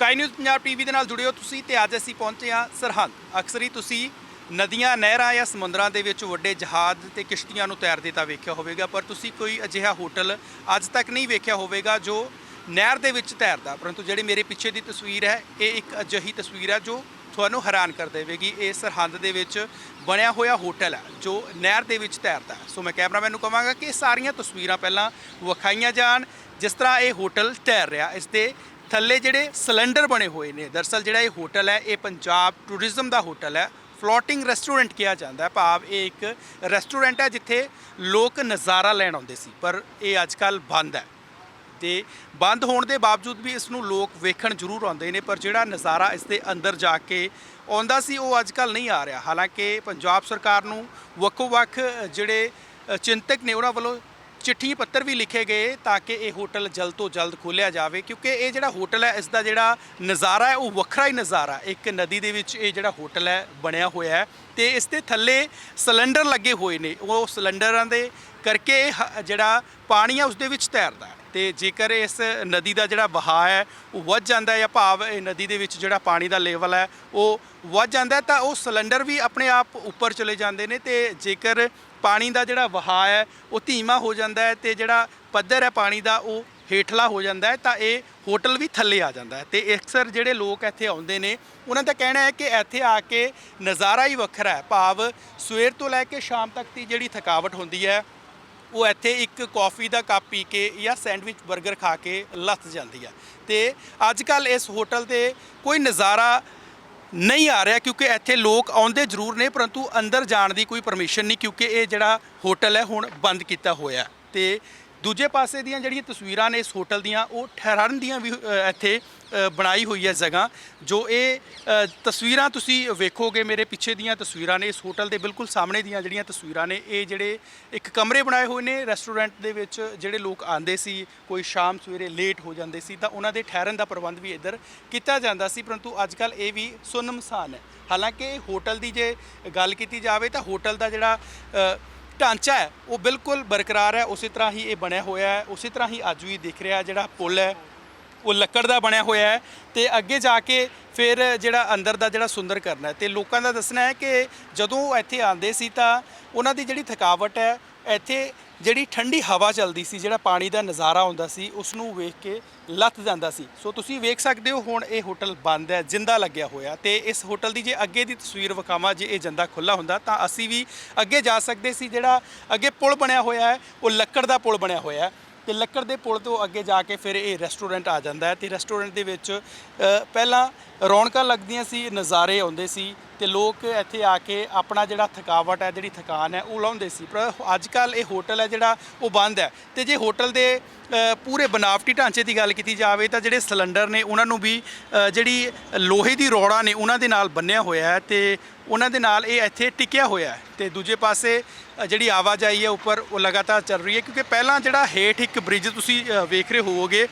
Sky news Punjab TV ਦੇ ਨਾਲ ਜੁੜੇ ਹੋ ਤੁਸੀਂ ਤੇ ਅੱਜ ਅਸੀਂ ਪਹੁੰਚੇ ਹਾਂ ਸਰਹੰਦ। ਅਕਸਰ ਹੀ ਤੁਸੀਂ ਨਦੀਆਂ, ਨਹਿਰਾਂ ਜਾਂ ਸਮੁੰਦਰਾਂ ਦੇ ਵਿੱਚ ਵੱਡੇ ਜਹਾਜ਼ ਤੇ ਕਿਸ਼ਤੀਆਂ ਨੂੰ ਤੈਰਦੇ ਤਾਂ ਵੇਖਿਆ ਹੋਵੇਗਾ, ਪਰ ਤੁਸੀਂ ਕੋਈ ਅਜਿਹਾ ਹੋਟਲ ਅੱਜ ਤੱਕ ਨਹੀਂ ਵੇਖਿਆ ਹੋਵੇਗਾ ਜੋ ਨਹਿਰ ਦੇ ਵਿੱਚ ਤੈਰਦਾ। ਪਰੰਤੂ ਜਿਹੜੀ ਮੇਰੇ ਪਿੱਛੇ ਦੀ ਤਸਵੀਰ ਹੈ, ਇਹ ਇੱਕ ਅਜਿਹੀ ਤਸਵੀਰ ਹੈ ਜੋ ਤੁਹਾਨੂੰ ਹੈਰਾਨ ਕਰ ਦੇਵੇਗੀ। ਇਹ ਸਰਹੰਦ ਦੇ ਵਿੱਚ ਬਣਿਆ ਹੋਇਆ ਹੋਟਲ ਹੈ, ਜੋ ਨਹਿਰ ਦੇ ਵਿੱਚ ਤੈਰਦਾ ਸੋ ਮੈਂ ਕੈਮਰਾਮੈਨ ਨੂੰ ਕਹਾਂਗਾ ਕਿ ਇਹ ਸਾਰੀਆਂ ਤਸਵੀਰਾਂ ਪਹਿਲਾਂ ਵਿਖਾਈਆਂ ਜਾਣ, ਜਿਸ ਤਰ੍ਹਾਂ ਇਹ ਹੋਟਲ ਤੈਰ ਰਿਹਾ, ਇਸ ਦੇ ਥੱਲੇ ਜਿਹੜੇ ਸਿਲੰਡਰ ਬਣੇ ਹੋਏ ਨੇ ਦਰਸਲ ਜਿਹੜਾ ਇਹ ਹੋਟਲ ਹੈ, ਇਹ ਪੰਜਾਬ ਟੂਰਿਜ਼ਮ ਦਾ ਹੋਟਲ ਹੈ। ਫਲੋਟਿੰਗ ਰੈਸਟੋਰੈਂਟ ਕਿਹਾ ਜਾਂਦਾ ਹੈ। ਭਾਵ ਇਹ ਇੱਕ ਰੈਸਟੋਰੈਂਟ ਹੈ ਜਿੱਥੇ ਲੋਕ ਨਜ਼ਾਰਾ ਲੈਣ ਆਉਂਦੇ ਸੀ, ਪਰ ਇਹ ਅੱਜ ਕੱਲ੍ਹ ਬੰਦ ਹੈ। ਤੇ ਬੰਦ ਹੋਣ ਦੇ ਬਾਵਜੂਦ ਵੀ ਇਸ ਨੂੰ ਲੋਕ ਵੇਖਣ ਜ਼ਰੂਰ ਆਉਂਦੇ ਨੇ, ਪਰ ਜਿਹੜਾ ਨਜ਼ਾਰਾ ਇਸ ਦੇ ਅੰਦਰ ਜਾ ਕੇ ਆਉਂਦਾ ਸੀ, ਉਹ ਅੱਜ ਕੱਲ ਨਹੀਂ ਆ ਰਿਹਾ। ਹਾਲਾਂਕਿ ਪੰਜਾਬ ਸਰਕਾਰ ਨੂੰ ਵੱਖੋ-ਵੱਖ ਜਿਹੜੇ ਚਿੰਤਕ ਨੇ, ਉਹਨਾਂ ਵੱਲੋਂ ਚਿੱਠੀ ਪੱਤਰ ਵੀ ਲਿਖੇ ਗਏ ਤਾਂ ਕਿ ਇਹ ਹੋਟਲ ਜਲਦ ਤੋਂ ਜਲਦ ਖੋਲ੍ਹਿਆ ਜਾਵੇ, ਕਿਉਂਕਿ ਇਹ ਜਿਹੜਾ ਹੋਟਲ ਹੈ ਇਸ ਦਾ ਜਿਹੜਾ ਨਜ਼ਾਰਾ ਹੈ, ਉਹ ਵੱਖਰਾ ਹੀ ਨਜ਼ਾਰਾ ਇੱਕ ਨਦੀ ਦੇ ਵਿੱਚ ਇਹ ਜਿਹੜਾ ਹੋਟਲ ਹੈ, ਬਣਿਆ ਹੋਇਆ ਹੈ ਤੇ ਇਸ ਦੇ ਥੱਲੇ ਸਿਲੰਡਰ ਲੱਗੇ ਹੋਏ ਨੇ। ਉਹ ਸਿਲੰਡਰਾਂ ਦੇ ਕਰਕੇ ਇਹ ਹ- ਜਿਹੜਾ ਪਾਣੀ ਹੈ, ਉਸ ਦੇ ਵਿੱਚ ਤੈਰਦਾ ਹੈ। ਤੇ ਜੇਕਰ ਇਸ ਨਦੀ ਦਾ ਜਿਹੜਾ ਵਹਾਅ ਹੈ, ਉਹ ਵੱਧ ਜਾਂਦਾ ਹੈ ਜਾਂ ਭਾਵ ਇਹ ਨਦੀ ਦੇ ਵਿੱਚ ਜਿਹੜਾ ਪਾਣੀ ਦਾ ਲੈਵਲ ਹੈ, ਉਹ ਵੱਧ ਜਾਂਦਾ ਤਾਂ ਉਹ ਸਿਲੰਡਰ ਵੀ ਆਪਣੇ ਆਪ ਉੱਪਰ ਚਲੇ ਜਾਂਦੇ ਨੇ ਤੇ ਜੇਕਰ ਪਾਣੀ ਦਾ ਜਿਹੜਾ ਵਹਾਅ ਹੈ, ਉਹ ਧੀਮਾ ਹੋ ਜਾਂਦਾ ਹੈ ਤੇ ਜਿਹੜਾ ਪੱਧਰ ਹੈ ਪਾਣੀ ਦਾ, ਉਹ ਹੇਠਲਾ ਹੋ ਜਾਂਦਾ ਹੈ, ਤਾਂ ਇਹ ਹੋਟਲ ਵੀ ਥੱਲੇ ਆ ਜਾਂਦਾ ਹੈ। ਤੇ ਅਕਸਰ ਜਿਹੜੇ ਲੋਕ ਇੱਥੇ ਆਉਂਦੇ ਨੇ, ਉਹਨਾਂ ਦਾ ਕਹਿਣਾ ਹੈ ਕਿ ਇੱਥੇ ਆ ਕੇ ਨਜ਼ਾਰਾ ਹੀ ਵੱਖਰਾ ਹੈ। ਭਾਵ ਸਵੇਰ ਤੋਂ ਲੈ ਕੇ ਸ਼ਾਮ ਤੱਕ ਦੀ ਜਿਹੜੀ ਥਕਾਵਟ ਹੁੰਦੀ ਹੈ ਉਹ ਇੱਥੇ ਇੱਕ ਕਾਫੀ ਦਾ ਕੱਪ ਪੀ ਕੇ ਜਾਂ ਸੈਂਡਵਿਚ 버ਗਰ ਖਾ ਕੇ ਲੱਥ ਜਾਂਦੀ ਹੈ ਤੇ ਅੱਜ ਕੱਲ ਇਸ ਹੋਟਲ ਤੇ ਕੋਈ ਨਜ਼ਾਰਾ ਨਹੀਂ ਆ ਰਿਹਾ ਕਿਉਂਕਿ ਇੱਥੇ ਲੋਕ ਆਉਂਦੇ ਜ਼ਰੂਰ ਨੇ, ਪਰੰਤੂ ਅੰਦਰ ਜਾਣ ਦੀ ਕੋਈ ਪਰਮਿਸ਼ਨ ਨਹੀਂ ਕਿਉਂਕਿ ਇਹ ਜਿਹੜਾ ਹੋਟਲ ਹੈ ਹੁਣ ਬੰਦ ਕੀਤਾ ਹੋਇਆ ਹੈ। ਤੇ ਦੂਜੇ ਪਾਸੇ ਦੀਆਂ ਜਿਹੜੀਆਂ ਤਸਵੀਰਾਂ ਨੇ ਇਸ ਹੋਟਲ ਦੀਆਂ, ਉਹ ਠਹਿਰਨ ਦੀਆਂ ਵੀ ਇੱਥੇ ਬਣਾਈ ਹੋਈ ਹੈ ਜਗ੍ਹਾ, ਜੋ ਇਹ ਤਸਵੀਰਾਂ ਤੁਸੀਂ ਵੇਖੋਗੇ, ਮੇਰੇ ਪਿੱਛੇ ਦੀਆਂ ਤਸਵੀਰਾਂ ਨੇ, ਇਸ ਹੋਟਲ ਦੇ ਬਿਲਕੁਲ ਸਾਹਮਣੇ ਦੀਆਂ ਜਿਹੜੀਆਂ ਤਸਵੀਰਾਂ ਨੇ, ਇਹ ਜਿਹੜੇ ਇੱਕ ਕਮਰੇ ਬਣਾਏ ਹੋਏ ਨੇ ਰੈਸਟੋਰੈਂਟ ਦੇ ਵਿੱਚ, ਜਿਹੜੇ ਲੋਕ ਆਉਂਦੇ ਸੀ, ਕੋਈ ਸ਼ਾਮ ਸਵੇਰੇ ਲੇਟ ਹੋ ਜਾਂਦੇ ਸੀ, ਤਾਂ ਉਹਨਾਂ ਦੇ ਠਹਿਰਨ ਦਾ ਪ੍ਰਬੰਧ ਵੀ ਇੱਧਰ ਕੀਤਾ ਜਾਂਦਾ ਸੀ, ਪਰੰਤੂ ਅੱਜ ਕੱਲ ਇਹ ਵੀ ਸੁੰਨਮਸਾਨ ਹੈ। ਹਾਲਾਂਕਿ ਹੋਟਲ ਦੀ ਜੇ ਗੱਲ ਕੀਤੀ ਜਾਵੇ, ਤਾਂ ਹੋਟਲ ਦਾ ਜਿਹੜਾ ਢਾਂਚਾ ਹੈ, ਉਹ ਬਿਲਕੁਲ ਬਰਕਰਾਰ ਹੈ, ਉਸੇ ਤਰ੍ਹਾਂ ਹੀ ਇਹ ਬਣਿਆ ਹੋਇਆ ਹੈ, ਉਸੇ ਤਰ੍ਹਾਂ ਹੀ ਅੱਜ ਵੀ ਦਿਖ ਰਿਹਾ ਜਿਹੜਾ ਪੁਲ ਹੈ, ਉਹ ਲੱਕੜ ਦਾ ਬਣਿਆ ਹੋਇਆ ਹੈ ਤੇ ਅੱਗੇ ਜਾ ਕੇ ਫਿਰ ਜਿਹੜਾ ਅੰਦਰ ਦਾ ਜਿਹੜਾ ਸੁੰਦਰ ਕਰਨਾ ਹੈ। ਤੇ ਲੋਕਾਂ ਦਾ ਦੱਸਣਾ ਹੈ ਕਿ ਜਦੋਂ ਉਹ ਇੱਥੇ ਆਉਂਦੇ ਸੀ ਤਾਂ ਉਹਨਾਂ ਦੀ ਜਿਹੜੀ ਥਕਾਵਟ ਹੈ, ਇੱਥੇ ਜਿਹੜੀ ਠੰਡੀ ਹਵਾ ਚੱਲਦੀ ਸੀ, ਜਿਹੜਾ ਪਾਣੀ ਦਾ ਨਜ਼ਾਰਾ ਆਉਂਦਾ ਸੀ ਉਸ ਨੂੰ ਵੇਖ ਕੇ ਲੱਤ ਜਾਂਦਾ ਸੀ। ਸੋ ਤੁਸੀਂ ਵੇਖ ਸਕਦੇ ਹੋ, ਹੁਣ ਇਹ ਹੋਟਲ ਬੰਦ ਹੈ, ਜਿੰਦਾ ਲੱਗਿਆ ਹੋਇਆ। ਤੇ ਇਸ ਹੋਟਲ ਦੀ ਜੇ ਅੱਗੇ ਦੀ ਤਸਵੀਰ ਵਿਖਾਵਾਂ, ਜੇ ਇਹ ਜਿੰਦਾ ਖੁੱਲਾ ਹੁੰਦਾ, ਤਾਂ ਅਸੀਂ ਵੀ ਅੱਗੇ ਜਾ ਸਕਦੇ ਸੀ, ਜਿਹੜਾ ਅੱਗੇ ਪੁਲ ਬਣਿਆ ਹੋਇਆ ਹੈ, ਉਹ ਲੱਕੜ ਦਾ ਪੁਲ ਬਣਿਆ ਹੋਇਆ ਹੈ। ਤੇ ਲੱਕੜ ਦੇ ਪੁਲ ਤੋਂ ਅੱਗੇ ਜਾ ਕੇ ਫਿਰ ਇਹ ਰੈਸਟੋਰੈਂਟ ਆ ਜਾਂਦਾ ਹੈ। ਤੇ ਰੈਸਟੋਰੈਂਟ ਦੇ ਵਿੱਚ ਪਹਿਲਾਂ ਰੌਣਕਾਂ ਲੱਗਦੀਆਂ ਸੀ, ਨਜ਼ਾਰੇ ਆਉਂਦੇ ਸੀ। ਤੇ ਲੋਕ ਇੱਥੇ ਆ ਕੇ ਆਪਣਾ ਜਿਹੜਾ ਥਕਾਵਟ ਹੈ ਜਿਹੜੀ ਥਕਾਨ ਹੈ ਉਹ ਲਾਉਂਦੇ ਸੀ। ਪਰ ਅੱਜ ਕੱਲ ਇਹ ਹੋਟਲ ਹੈ ਜਿਹੜਾ ਉਹ ਬੰਦ ਹੈ। ਤੇ ਜੇ ਹੋਟਲ ਦੇ ਅ, ਪੂਰੇ ਬਨਾਵਟੀ ਢਾਂਚੇ ਦੀ ਗੱਲ ਕੀਤੀ ਜਾਵੇ ਤਾਂ ਜਿਹੜੇ ਸਿਲੰਡਰ ਨੇ ਉਹਨਾਂ ਨੂੰ ਵੀ ਅ, ਜਿਹੜੀ ਲੋਹੇ ਦੀ ਰੋੜਾ ਨੇ ਉਹਨਾਂ ਦੇ ਨਾਲ ਬੰਨਿਆ ਹੋਇਆ ਹੈ ਤੇ ਉਹਨਾਂ ਦੇ ਨਾਲ ਇਹ ਇੱਥੇ ਟਿਕਿਆ ਹੋਇਆ ਹੈ। ਤੇ ਦੂਜੇ ਪਾਸੇ ਅ, ਜਿਹੜੀ ਆਵਾਜਾਈ ਹੈ ਉੱਪਰ ਉਹ ਲਗਾਤਾਰ ਚੱਲ ਰਹੀ ਹੈ ਕਿਉਂਕਿ ਪਹਿਲਾਂ ਜਿਹੜਾ ਹੇਠ ਇੱਕ ਬ੍ਰਿਜ ਤੁਸੀਂ ਅ, ਵੇਖ ਰਹੇ ਹੋਵੋਗੇ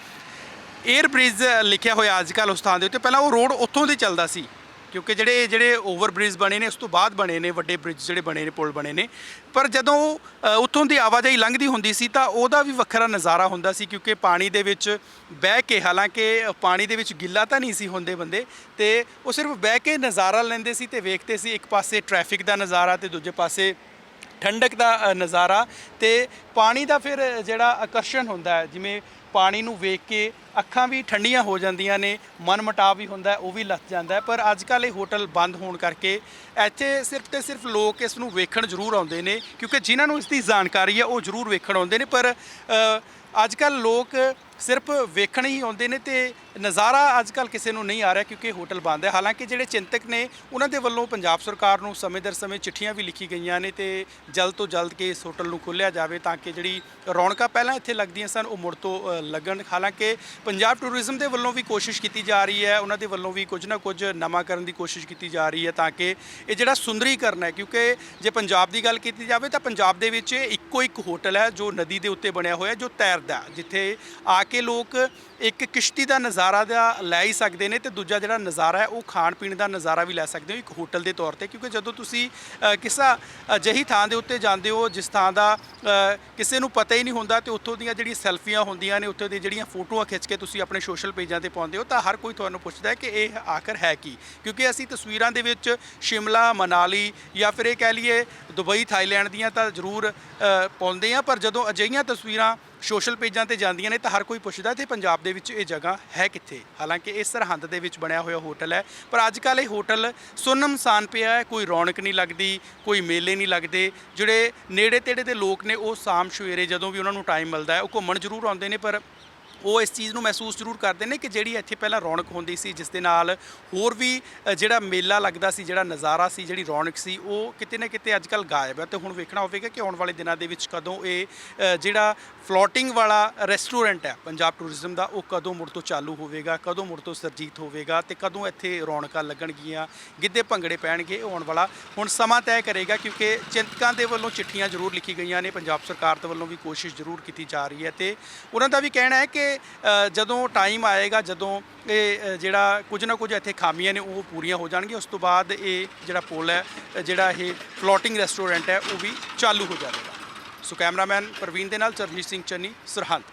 에ਅਰ ਬ੍ਰਿਜ ਲਿਖਿਆ ਹੋਇਆ ਅੱਜ ਕੱਲ੍ਹ ਉਸ ਥਾਂ ਦੇ ਉੱਤੇ। ਪਹਿਲਾਂ ਉਹ ਰੋਡ ਉੱਥੋਂ ਦੀ ਚੱਲਦਾ ਸੀ। ਕਿਉਂਕਿ ਜਿਹੜੇ ਜਿਹੜੇ ਓਵਰ ਬ੍ਰਿਜ ਬਣੇ ਨੇ ਉਸ ਤੋਂ ਬਾਅਦ ਬਣੇ ਨੇ ਵੱਡੇ ਬ੍ਰਿਜ ਜਿਹੜੇ ਬਣੇ ਨੇ ਪੁਲ ਬਣੇ ਨੇ। ਪਰ ਜਦੋਂ ਅ, ਉੱਥੋਂ ਦੀ ਆਵਾਜਾਈ ਲੰਘਦੀ ਹੁੰਦੀ ਸੀ ਤਾਂ ਉਹਦਾ ਵੀ ਵੱਖਰਾ ਨਜ਼ਾਰਾ ਹੁੰਦਾ ਸੀ ਕਿਉਂਕਿ ਪਾਣੀ ਦੇ ਵਿੱਚ ਬਹਿ ਕੇ ਹਾਲਾਂਕਿ ਪਾਣੀ ਦੇ ਵਿੱਚ ਗਿੱਲਾ ਤਾਂ ਨਹੀਂ ਸੀ ਹੁੰਦੇ ਬੰਦੇ ਤੇ ਉਹ ਸਿਰਫ ਬਹਿ ਕੇ ਨਜ਼ਾਰਾ ਲੈਂਦੇ ਸੀ ਤੇ ਵੇਖਦੇ ਸੀ ਇੱਕ ਪਾਸੇ ਟ੍ਰੈਫਿਕ ਦਾ ਨਜ਼ਾਰਾ ਤੇ ਦੂਜੇ ਪਾਸੇ ਠੰਡਕ ਦਾ ਅ, ਨਜ਼ਾਰਾ ਤੇ ਪਾਣੀ ਦਾ ਫਿਰ ਜਿਹੜਾ ਆਕਰਸ਼ਣ ਹੁੰਦਾ ਹੈ, ਜਿਵੇਂ ਪਾਣੀ ਨੂੰ ਵੇਖ ਕੇ ਅੱਖਾਂ ਵੀ ਠੰਡੀਆਂ ਹੋ ਜਾਂਦੀਆਂ ਨੇ, ਮਨ ਮਟਾਵ ਵੀ ਹੁੰਦਾ ਉਹ ਵੀ ਲੱਥ ਜਾਂਦਾ ਪਰ ਅੱਜ ਕੱਲ ਇਹ ਹੋਟਲ ਬੰਦ ਹੋਣ ਕਰਕੇ ਇੱਥੇ ਸਿਰਫ ਤੇ ਸਿਰਫ ਲੋਕ ਇਸ ਨੂੰ ਵੇਖਣ ਜ਼ਰੂਰ ਆਉਂਦੇ ਨੇ, ਕਿਉਂਕਿ ਜਿਨ੍ਹਾਂ ਨੂੰ ਇਸ ਦੀ ਜਾਣਕਾਰੀ ਹੈ, ਉਹ ਜ਼ਰੂਰ ਵੇਖਣ ਆਉਂਦੇ ਨੇ। ਪਰ ਅੱਜ ਕੱਲ ਲੋਕ ਸਿਰਫ ਵੇਖਣ ਹੀ ਆਉਂਦੇ ਨੇ ਤੇ ਨਜ਼ਾਰਾ ਅੱਜ ਕੱਲ ਕਿਸੇ ਨੂੰ ਨਹੀਂ ਆ ਰਿਹਾ ਕਿਉਂਕਿ ਹੋਟਲ ਬੰਦ ਹੈ। ਹਾਲਾਂਕਿ ਜਿਹੜੇ ਚਿੰਤਕ ਨੇ, ਉਹਨਾਂ ਦੇ ਵੱਲੋਂ ਪੰਜਾਬ ਸਰਕਾਰ ਨੂੰ ਸਮੇਂ ਦਰ ਸਮੇਂ ਚਿੱਠੀਆਂ ਵੀ ਲਿਖੀ ਗਈਆਂ ਨੇ ਤੇ ਜਲਦ ਤੋਂ ਜਲਦ ਕਿ ਇਸ ਹੋਟਲ ਨੂੰ ਖੋਲ੍ਹਿਆ ਜਾਵੇ ਤਾਂ ਕਿ ਜਿਹੜੀ ਰੌਣਕਾਂ ਪਹਿਲਾਂ ਇੱਥੇ ਲੱਗਦੀਆਂ ਸਨ ਉਹ ਮੁੜ ਤੋਂ ਲੱਗਣ। ਹਾਲਾਂਕਿ ਪੰਜਾਬ ਟੂਰਿਜ਼ਮ ਦੇ ਵੱਲੋਂ ਵੀ ਕੋਸ਼ਿਸ਼ ਕੀਤੀ ਜਾ ਰਹੀ ਹੈ ਉਹਨਾਂ ਦੇ ਵੱਲੋਂ ਵੀ ਕੁਝ ਨਾ ਕੁਝ ਨਵਾਂ ਕਰਨ ਦੀ ਕੋਸ਼ਿਸ਼ ਕੀਤੀ ਜਾ ਰਹੀ ਹੈ ਤਾਂ ਕਿ ਇਹ ਜਿਹੜਾ ਸੁੰਦਰੀਕਰਨ ਹੈ ਕਿਉਂਕਿ ਜੇ ਪੰਜਾਬ ਦੀ ਗੱਲ ਕੀਤੀ ਜਾਵੇ ਤਾਂ ਪੰਜਾਬ ਦੇ ਵਿੱਚ ਇੱਕੋ ਇੱਕ ਹੋਟਲ ਹੈ ਜੋ ਨਦੀ ਦੇ ਉੱਤੇ ਬਣਿਆ ਹੋਇਆ ਜੋ ਤੈਰਦਾ ਜਿੱਥੇ ਆ ਕੇ ਲੋਕ ਇੱਕ ਕਿਸ਼ਤੀ ਦਾ ਨਜ਼ਾਰਾ ਦਾ ਲੈ ਹੀ ਸਕਦੇ ਨੇ ਤੇ ਦੂਜਾ ਜਿਹੜਾ ਨਜ਼ਾਰਾ ਹੈ ਉਹ ਖਾਣ ਪੀਣ ਦਾ ਨਜ਼ਾਰਾ ਵੀ ਲੈ ਸਕਦੇ ਹੋ ਇੱਕ ਹੋਟਲ ਦੇ ਤੌਰ ਤੇ। ਕਿਉਂਕਿ ਜਦੋਂ ਤੁਸੀਂ ਅ, ਕਿਸੇ ਅਜਿਹੀ ਥਾਂ ਦੇ ਉੱਤੇ ਜਾਂਦੇ ਹੋ ਜਿਸ ਥਾਂ ਦਾ ਕਿਸੇ ਨੂੰ ਪਤਾ ਹੀ ਨਹੀਂ ਹੁੰਦਾ ਤੇ ਉੱਥੋਂ ਦੀਆਂ ਜਿਹੜੀਆਂ ਸੈਲਫੀਆਂ ਹੁੰਦੀਆਂ ਨੇ, ਉੱਥੋਂ ਦੀ ਜਿਹੜੀਆਂ ਫੋਟੋਆਂ ਖਿੱਚ ਕੇ ਤੁਸੀਂ ਆਪਣੇ ਸੋਸ਼ਲ ਪੇਜਾਂ ਤੇ ਪਾਉਂਦੇ ਹੋ, ਤਾਂ ਹਰ ਕੋਈ ਤੁਹਾਨੂੰ ਪੁੱਛਦਾ ਹੈ ਕਿ ਇਹ ਆਖਰ ਹੈ ਕੀ? ਕਿਉਂਕਿ ਅਸੀਂ ਤਸਵੀਰਾਂ ਦੇ ਵਿੱਚ ਸ਼ਿਮਲਾ, ਮਨਾਲੀ ਜਾਂ ਫਿਰ ਇਹ ਕਹਿ ਲਈਏ ਦੁਬਈ, ਥਾਈਲੈਂਡ ਦੀਆਂ ਤਾਂ ਜ਼ਰੂਰ ਪਾਉਂਦੇ ਆ ਪਰ ਜਦੋਂ ਅਜਿਹੀਆਂ ਤਸਵੀਰਾਂ ਸੋਸ਼ਲ ਪੇਜਾਂ ਤੇ ਜਾਂਦੀਆਂ ਨੇ ਤਾਂ ਹਰ ਕੋਈ ਪੁੱਛਦਾ ਤੇ ਪੰਜਾਬ ਦੇ ਵਿੱਚ ਇਹ ਜਗ੍ਹਾ ਹੈ ਕਿੱਥੇ? ਹਾਲਾਂਕਿ ਇਹ ਸਰਹੰਦ ਦੇ ਵਿੱਚ ਬਣਿਆ ਹੋਇਆ ਹੋਟਲ ਹੈ, ਪਰ ਅੱਜ ਕੱਲ੍ਹ ਇਹ ਹੋਟਲ ਸੁਨਮਸਾਨ ਪਿਆ ਹੈ, ਕੋਈ ਰੌਣਕ ਨਹੀਂ ਲੱਗਦੀ, ਕੋਈ ਮੇਲੇ ਨਹੀਂ ਲੱਗਦੇ, ਜਿਹੜੇ ਨੇੜੇ ਤੇੜੇ ਦੇ ਲੋਕ ਨੇ ਉਹ ਸ਼ਾਮ ਸਵੇਰੇ ਜਦੋਂ ਵੀ ਉਹਨਾਂ ਨੂੰ ਟਾਈਮ ਮਿਲਦਾ ਹੈ ਉਹ ਘੁੰਮਣ ਜ਼ਰੂਰ ਆਉਂਦੇ ਨੇ ਪਰ ਉਹ ਇਸ ਚੀਜ਼ ਨੂੰ ਮਹਿਸੂਸ ਜ਼ਰੂਰ ਕਰਦੇ ਨੇ ਕਿ ਜਿਹੜੀ ਇੱਥੇ ਪਹਿਲਾਂ ਰੌਣਕ ਹੁੰਦੀ ਸੀ, ਜਿਸ ਦੇ ਨਾਲ ਹੋਰ ਵੀ ਜਿਹੜਾ ਮੇਲਾ ਲੱਗਦਾ ਸੀ, ਜਿਹੜਾ ਨਜ਼ਾਰਾ ਸੀ, ਜਿਹੜੀ ਰੌਣਕ ਸੀ, ਉਹ ਕਿਤੇ ਨਾ ਕਿਤੇ ਅੱਜ ਕੱਲ੍ਹ ਗਾਇਬ ਹੈ। ਤੇ ਹੁਣ ਵੇਖਣਾ ਹੋਵੇਗਾ ਕਿ ਆਉਣ ਵਾਲੇ ਦਿਨਾਂ ਦੇ ਵਿੱਚ ਕਦੋਂ ਇਹ ਜਿਹੜਾ ਫਲੋਟਿੰਗ ਵਾਲਾ ਰੈਸਟੋਰੈਂਟ ਹੈ, ਪੰਜਾਬ ਟੂਰਿਜ਼ਮ ਦਾ, ਉਹ ਕਦੋਂ ਮੁੜ ਤੋਂ ਚਾਲੂ ਹੋਵੇਗਾ, ਕਦੋਂ ਮੁੜ ਤੋਂ ਸਰਜੀਤ ਹੋਵੇਗਾ ਤੇ ਕਦੋਂ ਇੱਥੇ ਰੌਣਕਾਂ ਲੱਗਣਗੀਆਂ, ਗਿੱਧੇ ਭੰਗੜੇ ਪੈਣਗੇ, ਇਹ ਆਉਣ ਵਾਲਾ ਹੁਣ ਸਮਾਂ ਤੈਅ ਕਰੇਗਾ ਕਿਉਂਕਿ ਚਿੰਤਕਾਂ ਦੇ ਵੱਲੋਂ ਚਿੱਠੀਆਂ ਜ਼ਰੂਰ ਲਿਖੀ ਗਈਆਂ ਨੇ, ਪੰਜਾਬ ਸਰਕਾਰ ਦੇ ਵੱਲੋਂ ਵੀ ਕੋਸ਼ਿਸ਼ ਜ਼ਰੂਰ ਕੀਤੀ ਜਾ ਰਹੀ ਹੈ ਤੇ ਉਹਨਾਂ ਦਾ ਵੀ ਕਹਿਣਾ ਹੈ ਕਿ ਅ, ਜਦੋਂ ਟਾਈਮ ਆਏਗਾ ਜਦੋਂ ਇਹ ਜਿਹੜਾ ਕੁਝ ਨਾ ਕੁਝ ਇੱਥੇ ਖਾਮੀਆਂ ਨੇ ਉਹ ਪੂਰੀਆਂ ਹੋ ਜਾਣਗੀਆਂ। ਉਸ ਤੋਂ ਬਾਅਦ ਇਹ ਜਿਹੜਾ ਪੁਲ ਹੈ ਜਿਹੜਾ ਇਹ ਫਲੋਟਿੰਗ ਰੈਸਟੋਰੈਂਟ ਹੈ ਉਹ ਵੀ ਚਾਲੂ ਹੋ ਜਾਵੇਗਾ। ਸੋ ਕੈਮਰਾਮੈਨ ਪ੍ਰਵੀਨ ਦੇ ਨਾਲ ਚਰਨਜੀਤ ਸਿੰਘ ਚੰਨੀ ਸਰਹੰਦ।